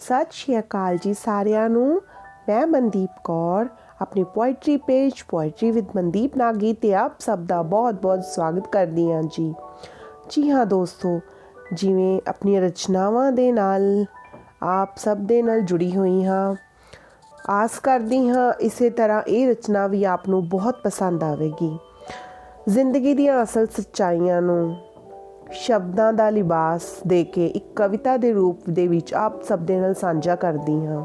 ਸਤਿ ਸ਼੍ਰੀ ਅਕਾਲ ਜੀ ਸਾਰਿਆਂ ਨੂੰ। ਮੈਂ ਮਨਦੀਪ ਕੌਰ, ਆਪਣੀ poetry page poetry with Mandeep Nagi ਤੇ ਆਪ ਸਭ ਦਾ ਬਹੁਤ-ਬਹੁਤ ਸਵਾਗਤ ਕਰਦੀ ਹਾਂ ਜੀ। ਜੀ ਹਾਂ ਦੋਸਤੋ, ਜਿਵੇਂ ਆਪਣੀਆਂ ਰਚਨਾਵਾਂ ਦੇ ਨਾਲ ਆਪ ਸਭ ਦੇ ਨਾਲ ਜੁੜੀ ਹੋਈ ਹਾਂ। ਆਸ ਕਰਦੀ ਹਾਂ ਇਸੇ ਤਰ੍ਹਾਂ ਇਹ ਰਚਨਾ ਵੀ ਆਪ ਨੂੰ ਬਹੁਤ ਪਸੰਦ ਆਵੇਗੀ। ਜ਼ਿੰਦਗੀ ਦੀਆਂ ਅਸਲ ਸੱਚਾਈਆਂ ਨੂੰ ਸ਼ਬਦਾਂ ਦਾ ਲਿਬਾਸ ਦੇ ਕੇ ਇੱਕ ਕਵਿਤਾ ਦੇ ਰੂਪ ਦੇ ਵਿੱਚ ਆਪ ਸਭ ਦੇ ਨਾਲ ਸਾਂਝਾ ਕਰਦੀ ਹਾਂ।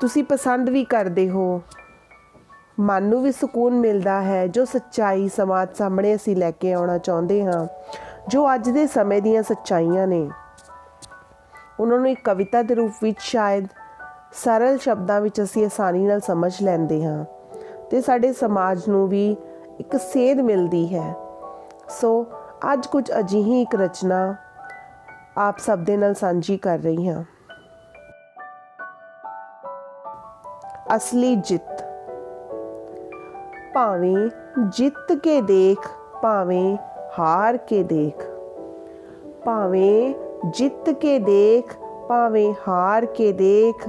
ਤੁਸੀਂ ਪਸੰਦ ਵੀ ਕਰਦੇ ਹੋ। ਮਨ ਨੂੰ ਵੀ ਸਕੂਨ ਮਿਲਦਾ ਹੈ, ਜੋ ਸੱਚਾਈ ਸਮਾਜ ਸਾਹਮਣੇ ਅਸੀਂ ਲੈ ਕੇ ਆਉਣਾ ਚਾਹੁੰਦੇ ਹਾਂ, ਜੋ ਅੱਜ ਦੇ ਸਮੇਂ ਦੀਆਂ ਸੱਚਾਈਆਂ ਨੇ। ਉਹਨਾਂ ਨੂੰ ਇੱਕ ਕਵਿਤਾ ਦੇ ਰੂਪ ਵਿੱਚ ਸ਼ਾਇਦ ਸਰਲ ਸ਼ਬਦਾਂ ਵਿੱਚ ਅਸੀਂ ਆਸਾਨੀ ਨਾਲ ਸਮਝ ਲੈਂਦੇ ਹਾਂ ਤੇ ਸਾਡੇ ਸਮਾਜ ਨੂੰ ਵੀ ਇੱਕ ਸੇਧ ਮਿਲਦੀ ਹੈ। ਸੋ ਅੱਜ ਕੁਝ ਅਜਿਹੀ ਇੱਕ ਰਚਨਾ ਆਪ ਸਭ ਦੇ ਨਾਲ ਸਾਂਝੀ ਕਰ ਰਹੀ ਹਾਂ। ਅਸਲੀ ਜਿੱਤ। ਭਾਵੇਂ ਜਿੱਤ ਕੇ ਦੇਖ, ਭਾਵੇਂ ਹਾਰ ਕੇ ਦੇਖ। ਭਾਵੇਂ ਜਿੱਤ ਕੇ ਦੇਖ, ਭਾਵੇਂ ਹਾਰ ਕੇ ਦੇਖ,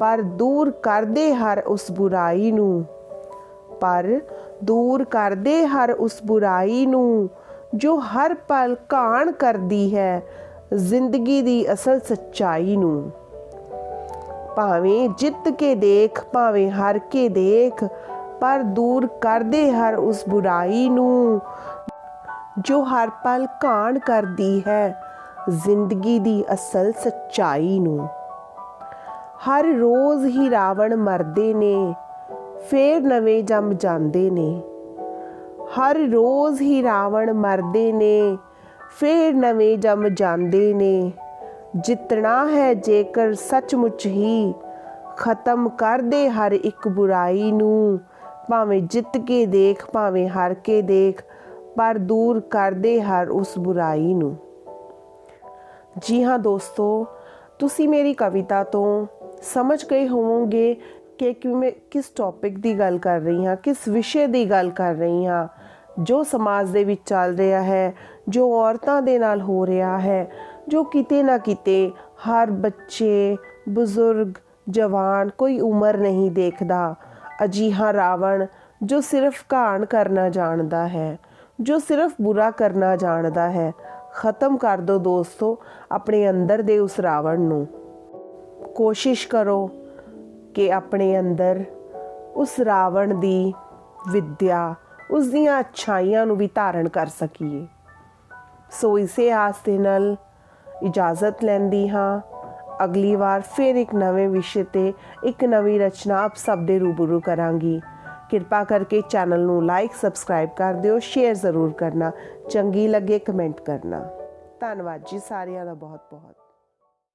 ਪਰ ਦੂਰ ਕਰਦੇ ਹਰ ਉਸ ਬੁਰਾਈ ਨੂੰ। ਪਰ ਦੂਰ ਕਰਦੇ ਹਰ ਉਸ ਬੁਰਾਈ ਨੂੰ ਜੋ ਹਰ ਪਲ ਕਾਣ ਕਰਦੀ ਹੈ, ਜ਼ਿੰਦਗੀ ਦੀ ਅਸਲ ਸੱਚਾਈ ਨੂੰ। ਭਾਵੇਂ ਜਿੱਤ ਕੇ ਦੇਖ, ਭਾਵੇਂ ਹਾਰ ਕੇ ਦੇਖ, ਪਰ ਦੂਰ ਕਰਦੇ ਹਰ ਉਸ ਬੁਰਾਈ ਨੂੰ, ਜੋ ਹਰ ਪਲ ਕਾਣ ਕਰਦੀ ਹੈ, ਜ਼ਿੰਦਗੀ ਦੀ ਅਸਲ ਸੱਚਾਈ ਨੂੰ। ਹਰ ਰੋਜ਼ ਹੀ ਰਾਵਣ ਮਰਦੇ ਨੇ, ਫੇਰ ਨਵੇਂ ਜੰਮ ਜਾਂਦੇ ਨੇ। ਹਰ ਰੋਜ਼ ਹੀ ਰਾਵਣ ਮਰਦੇ ਨੇ, ਫੇਰ ਨਵੇਂ ਜੰਮ ਜਾਂਦੇ ਨੇ। ਜਿੱਤਣਾ ਹੈ ਜੇਕਰ ਸੱਚਮੁੱਚ ਹੀ, ਖਤਮ ਕਰ ਦੇ ਹਰ ਇੱਕ ਬੁਰਾਈ ਨੂੰ। ਭਾਵੇਂ ਜਿੱਤ ਕੇ ਦੇਖ, ਭਾਵੇਂ ਹਾਰ ਕੇ ਦੇਖ, ਪਰ ਦੂਰ ਕਰ ਦੇ ਹਰ ਉਸ ਬੁਰਾਈ ਨੂੰ। ਜੀ ਹਾਂ ਦੋਸਤੋ, ਤੁਸੀਂ ਮੇਰੀ ਕਵਿਤਾ ਤੋਂ ਸਮਝ ਗਏ ਹੋਵੋਗੇ ਕਿ ਮੈਂ ਕਿਸ ਟੌਪਿਕ ਦੀ ਗੱਲ ਕਰ ਰਹੀ ਹਾਂ, ਕਿਸ ਵਿਸ਼ੇ ਦੀ ਗੱਲ ਕਰ ਰਹੀ ਹਾਂ, ਜੋ ਸਮਾਜ ਦੇ ਵਿੱਚ ਚੱਲ ਰਿਹਾ ਹੈ, ਜੋ ਔਰਤਾਂ ਦੇ ਨਾਲ ਹੋ ਰਿਹਾ ਹੈ, ਜੋ ਕਿਤੇ ਨਾ ਕਿਤੇ ਹਰ ਬੱਚੇ, ਬਜ਼ੁਰਗ, ਜਵਾਨ ਕੋਈ ਉਮਰ ਨਹੀਂ ਦੇਖਦਾ, ਅਜੀਹਾ ਰਾਵਣ ਜੋ ਸਿਰਫ ਘਾਣ ਕਰਨਾ ਜਾਣਦਾ ਹੈ, ਜੋ ਸਿਰਫ ਬੁਰਾ ਕਰਨਾ ਜਾਣਦਾ ਹੈ, ਖਤਮ ਕਰ ਦਿਓ ਦੋਸਤੋ ਆਪਣੇ ਅੰਦਰ ਦੇ ਉਸ ਰਾਵਣ ਨੂੰ। ਕੋਸ਼ਿਸ਼ ਕਰੋ ਕਿ ਆਪਣੇ ਅੰਦਰ ਉਸ ਰਾਵਣ ਦੀ ਵਿਦਿਆ, ਉਸ ਦੀਆਂ ਅੱਛਾਈਆਂ ਨੂੰ ਵੀ ਧਾਰਨ ਕਰ ਸਕੀਏ। ਸੋ ਇਸੇ ਆਸ ਦੇ ਨਾਲ ਇਜਾਜ਼ਤ ਲੈਂਦੀ ਹਾਂ। ਅਗਲੀ ਵਾਰ ਫਿਰ ਇੱਕ ਨਵੇਂ ਵਿਸ਼ੇ ਤੇ ਇੱਕ ਨਵੀਂ ਰਚਨਾ ਆਪ ਸਭ ਦੇ ਰੂਬਰੂ ਕਰਾਂਗੀ। ਕਿਰਪਾ ਕਰਕੇ ਚੈਨਲ ਨੂੰ ਲਾਈਕ, ਸਬਸਕ੍ਰਾਈਬ ਕਰ ਦਿਓ, ਸ਼ੇਅਰ ਜ਼ਰੂਰ ਕਰਨਾ, ਚੰਗੀ ਲੱਗੇ ਕਮੈਂਟ ਕਰਨਾ। ਧੰਨਵਾਦ ਜੀ ਸਾਰਿਆਂ ਦਾ ਬਹੁਤ ਬਹੁਤ